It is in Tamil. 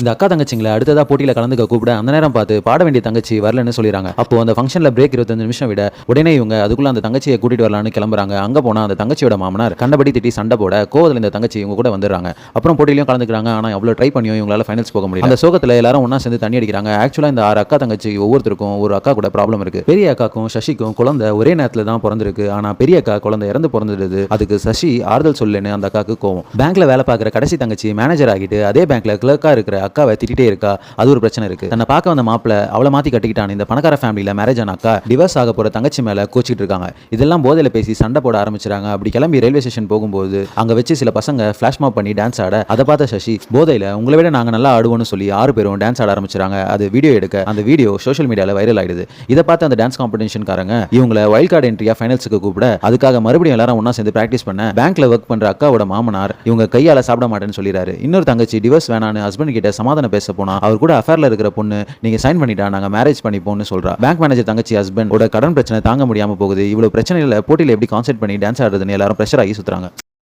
இந்த அக்கா தங்கச்சிங்களை அடுத்ததா போட்டியில கலந்துக்க கூப்பிட அந்த நேரம் பார்த்து பாட வேண்டிய தங்கச்சி வரலன்னு சொல்லிடுறாங்க அப்போ அந்த ஃபங்க்ஷன்ல பிரேக் இருபத்தஞ்சு நிமிஷம் விட உடனே இவங்க அதுக்குள்ள அந்த தங்கச்சியை கூட்டிட்டு வரலான்னு கிளம்புறாங்க. அங்க போனா அந்த தங்கச்சியோட மாமனார் கண்டபடி திட்டி சண்டை போட கோவத்தில் இந்த தங்கச்சி இவங்க கூட வந்துடுறாங்க. அப்புறம் போட்டியிலையும் கலந்துக்கிறாங்க. ஆனா அவ்வளோ ட்ரை பண்ணியும் இவங்களால ஃபைனல்ஸ் போக முடியும் அந்த சோகத்துல எல்லாரும் ஒன்றா சேர்ந்து தண்ணி அடிக்கிறாங்க. ஆக்சுவலா இந்த ஆறு அக்கா தங்கச்சி ஒவ்வொருத்தருக்கும் ஒரு அக்கா கூட ப்ராப்ளம் இருக்கு. பெரிய அக்காக்கும் சசிக்கும் குழந்தை ஒரே நேரத்துல தான் பிறந்திருக்கு. ஆனா பெரிய அக்கா குழந்தை இறந்து பிறந்துடுது அதுக்கு சசி ஆறுதல் சொல்லுன்னு அந்த அக்காவுக்கு கோவம். பேங்க்ல வேலை பார்க்குற கடைசி தங்கச்சி மேனேஜர் ஆகிட்டு அதே பேங்க்ல கிளர்க்கா இருக்கிற அக்காவை திட்டிட்டே இருக்கா. அது ஒரு பிரச்சனை இருக்கு. தன்னை பார்க்க வந்த மாப்பிள அவளை மாத்தி கட்டிக்கிட்டான். இந்த பணக்கார ஃபேமிலியில மேரேஜ் ஆன அக்கா டிவர்ஸ் ஆக போற தங்கச்சி மேல கோச்சிட்டு இருக்காங்க. இதெல்லாம் போதையில பேசி சண்டை போட ஆரம்பிச்சிருக்காங்க அப்படி கிளம்பி ரயில்வே ஸ்டேஷன் போகும்போது அங்க வச்சு சில பசங்க ஃபிளாஷ் மாப் பண்ணி டான்ஸ் ஆட அதை பார்த்த சசி போதையில உங்களை விட நாங்க நல்லா ஆடுவோம்னு சொல்லி ஆறு பேரும் டான்ஸ் ஆட ஆரம்பிச்சாங்க அது வீடியோ எடுக்க அந்த வீடியோ சோஷியல் மீடியால வைரல் ஆயிடுது. இதை பார்த்து அந்த டான்ஸ் காம்படிஷன்காரங்க இவங்களை வைல்ட் கார்டு என்ட்ரியா ஃபைனல்ஸுக்கு கூப்பிட அதுக்காக மறுபடியும் எல்லாரும் ஒன்னா சேர்ந்து பிராக்டிஸ் பண்ண பேங்க்ல ஒர்க் பண்ற அக்காவோட மாமனார் இவங்க கையால சாப்பிட மாட்டேன்னு சொல்லிறாரு. இன்னொரு தங்கச்சி டிவர்ஸ் வேணான்னு ஹஸ்பண்ட் கிட்ட சமாதானம் பேச போனா அவர் கூட அஃபேர்ல இருக்கிற பொண்ணு நீங்க சைன் பண்ணிட்டா நாங்க மேரேஜ் பண்ணிப்போம்னு சொல்றா. பேங்க் மேனேஜர் தங்கச்சி ஹஸ்பண்ட் கடன் பிரச்சனை தாங்க முடியாம போகுது. இவ்வளவு பிரச்சனைகளை போட்டியில எப்படி கான்சென்ட் பண்ணி டான்ஸ் ஆடுறதுன்னு எல்லாரும் ப்ரெஷர் ஆகி சுத்துறாங்க.